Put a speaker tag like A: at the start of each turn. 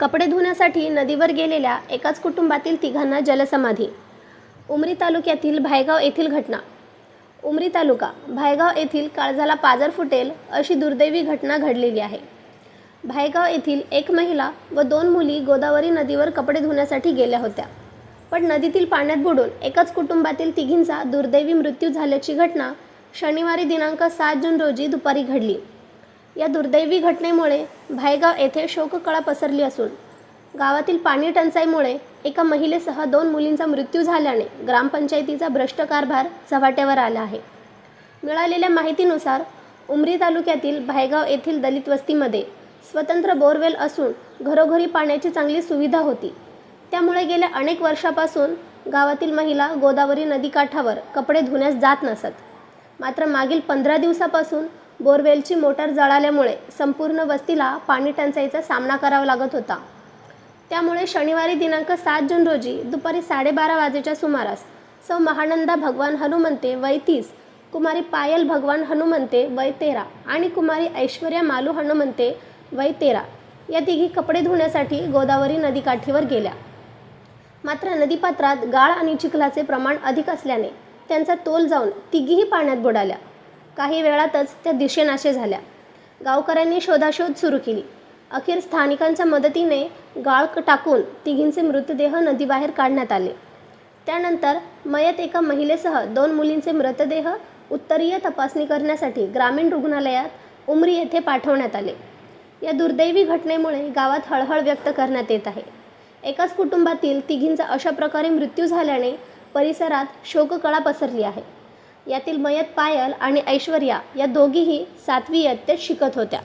A: कपडे धुण्यासाठी नदीवर गेलेल्या एकाच कुटुंबातील तिघांना जलसमाधी. उमरी तालुक्यातील भायगाव येथील घटना. उमरी तालुका भायगाव येथील काळजाला पाजर फुटेल अशी दुर्दैवी घटना घडलेली आहे. भायगाव येथील एक महिला व दोन मुली गोदावरी नदीवर कपडे धुण्यासाठी गेल्या होत्या. पण नदीतील पाण्यात बुडून एकाच कुटुंबातील तिघींचा दुर्दैवी मृत्यू झाल्याची घटना शनिवारी दिनांक सात जून रोजी दुपारी घडली. या दुर्दैवी घटनेमुळे भायगाव येथे शोककळा पसरली असून गावातील पाणी टंचाईमुळे एका महिलेसह दोन मुलींचा मृत्यू झाल्याने ग्रामपंचायतीचा भ्रष्ट कारभार झवाट्यावर आला आहे. मिळालेल्या माहितीनुसार उमरी तालुक्यातील भायगाव येथील दलित वस्तीमध्ये स्वतंत्र बोरवेल असून घरोघरी पाण्याची चांगली सुविधा होती. त्यामुळे गेल्या अनेक वर्षापासून गावातील महिला गोदावरी नदीकाठावर कपडे धुण्यास जात नसत. मात्र मागील पंधरा दिवसापासून बोरवेलची मोटार जळाल्यामुळे संपूर्ण वस्तीला पाणी टंचाईचा सामना करावा लागत होता. त्यामुळे शनिवारी दिनांक सात जून रोजी दुपारी साडेबारा वाजेच्या सुमारास सौ. महानंदा भगवान हनुमंते वय तीस कुमारी पायल भगवान हनुमंते वय तेरा आणि कुमारी ऐश्वर्या मालू हनुमंते वय तेरा या तिघी कपडे धुण्यासाठी गोदावरी नदीकाठीवर गेल्या. मात्र नदीपात्रात गाळ आणि चिखलाचे प्रमाण अधिक असल्याने त्यांचा तोल जाऊन तिघीही पाण्यात बुडाल्या. काही वेळातच त्या दिशेनाशे झाल्या. गावकऱ्यांनी शोधाशोध सुरू केली. अखेर स्थानिकांच्या मदतीने गाळ टाकून तिघींचे मृतदेह नदीबाहेर काढण्यात आले. त्यानंतर मयत एका महिलेसह दोन मुलींचे मृतदेह उत्तरीय तपासणी करण्यासाठी ग्रामीण रुग्णालयात उमरी येथे पाठवण्यात आले. या दुर्दैवी घटनेमुळे गावात हळहळ व्यक्त करण्यात येत आहे. एकाच कुटुंबातील तिघींचा अशा प्रकारे मृत्यू झाल्याने परिसरात शोककळा पसरली आहे. यातील मयत पायल आणि ऐश्वर्या या दोघीही सातवी इयत्तेत शिकत होत्या.